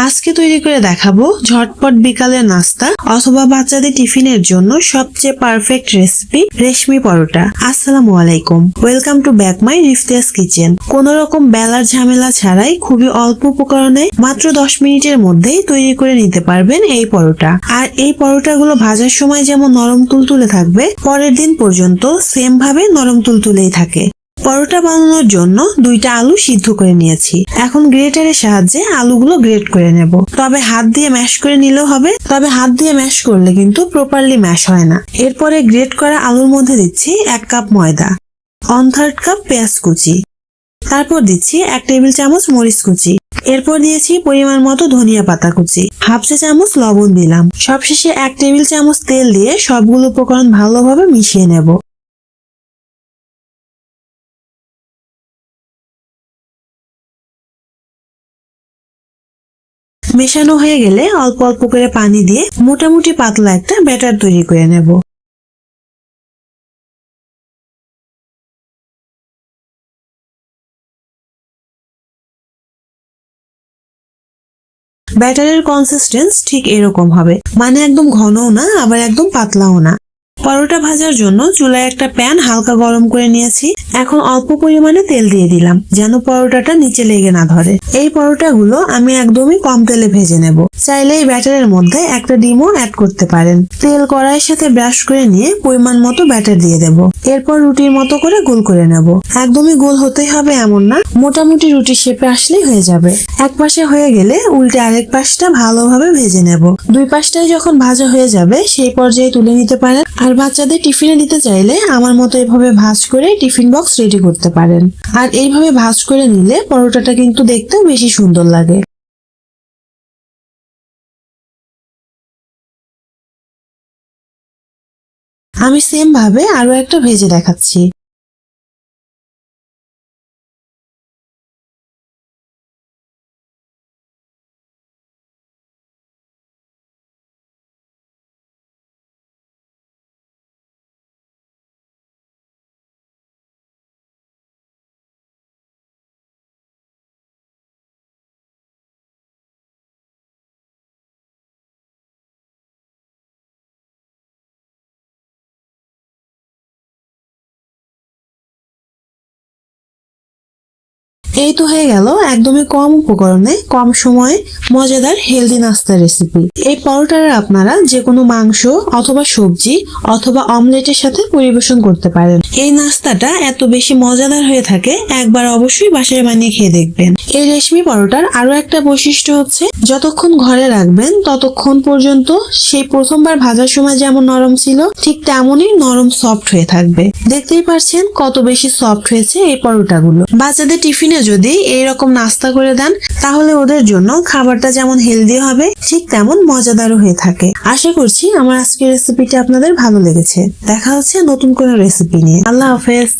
আজকে তৈরি করে দেখাবো ঝটপট বিকালের নাস্তা অথবা বাচ্চাদের টিফিনের জন্য সবচেয়ে পারফেক্ট রেসিপি রেশমি পরোটা। আসসালামু আলাইকুম। Welcome to back my রিফতিয়াস kitchen কোন রকম বেলার ঝামেলা ছাড়াই খুবই অল্প উপকরণে মাত্র দশ মিনিটের মধ্যেই তৈরি করে নিতে পারবেন এই পরোটা। আর এই পরোটাগুলো ভাজার সময় যেমন নরম তুলতুলে থাকবে, পরের দিন পর্যন্ত সেম ভাবে নরম তুলতুলেই থাকে। পরোটা বানানোর জন্য দুইটা আলু সিদ্ধ করে নিয়েছি। এখন গ্রেটারের সাহায্যে আলুগুলো গ্রেট করে নেব। তবে হাত দিয়ে ম্যাশ করে নিলেও হবে। তবে হাত দিয়ে ম্যাশ করলে কিন্তু প্রপারলি ম্যাশ হয় না। এরপরে গ্রেট করা আলুর মধ্যে দিচ্ছি এক কাপ ময়দা ওয়ান থার্ড কাপ পেঁয়াজ কুচি, তারপর দিচ্ছি এক টেবিল চামচ মরিচ কুচি, এরপর দিয়েছি পরিমাণ মতো ধনিয়া পাতা কুচি, হাফ চা চামচ লবণ দিলাম। সবশেষে এক টেবিল চামচ তেল দিয়ে সবগুলো উপকরণ ভালোভাবে মিশিয়ে নেব। মেশানো হয়ে গেলে অল্প অল্প করে পানি দিয়ে মোটামুটি পাতলা একটা ব্যাটার তৈরি করে নেব। ব্যাটারের কনসিস্টেন্স ঠিক এরকম হবে। মানে একদম ঘনও না, আবার একদম পাতলাও না। পরোটা ভাজার জন্য চুলায় একটা প্যান হালকা গরম করে নিয়েছি। এখন অল্প পরিমাণে তেল দিয়ে দিলাম, যেন পরোটাটা নিচে লেগে না ধরে। এই পরোটাগুলো আমি একদমই কম তেলে ভেজে নেব। চাইলে এই ব্যাটারের মধ্যে একটা ডিমও অ্যাড করতে পারেন। তেল কড়াইয়ের সাথে ব্রাশ করে নিয়ে পরিমাণ মতো ব্যাটার দিয়ে দেব। এরপর রুটির মতো করে গোল করে নেব। একদমই গোল হতেই হবে এমন না, মোটামুটি রুটি শেপে আসলেই হয়ে যাবে। এক পাশে হয়ে গেলে উল্টে আরেক পাশটা ভালোভাবে ভেজে নেব। দুই পাশটাই যখন ভাজা হয়ে যাবে, সেই পর্যায়ে তুলে নিতে পারেন। আর বাচ্চাদের টিফিনে দিতে চাইলে আমার মতো এভাবে ভাঁজ করে টিফিন বক্স রেডি করতে পারেন। আর এইভাবে ভাঁজ করে নিলে পরোটাটা কিন্তু দেখতে বেশি সুন্দর লাগে। আমি সেম ভাবে আরও একটা ভেজে দেখাচ্ছি। এই তো হয়ে গেল একদমই কম উপকরণে, কম সময়ে মজাদার হেলদি নাস্তা রেসিপি এই পরোটার আপনারা যে কোনো মাংস অথবা সবজি অথবা অমলেটের সাথে পরিবেশন করতে পারেন। এই নাস্তাটা এত বেশি মজাদার হয়ে থাকে, একবার অবশ্যই বাসায় বানিয়ে খেয়ে দেখবেন। এই রেশমি পরোটার আরও একটা বৈশিষ্ট্য হচ্ছে, যতক্ষণ ঘরে রাখবেন ততক্ষণ পর্যন্ত সেই প্রথমবার ভাজার সময় যেমন নরম ছিল, ঠিক তেমনই নরম সফট হয়ে থাকবে। দেখতেই পারছেন কত বেশি সফট হয়েছে এই পরোটাগুলো। বাচ্চাদের টিফিনে যদি এইরকম নাস্তা করে দেন, তাহলে ওদের জন্য খাবারটা যেমন হেলদি হবে, ঠিক তেমন মজাদারও হয়ে থাকে। আশা করছি আমার আজকের রেসিপিটা আপনাদের ভালো লেগেছে। দেখা হচ্ছে নতুন কোনো রেসিপি নিয়ে। আল্লাহ হাফেজ।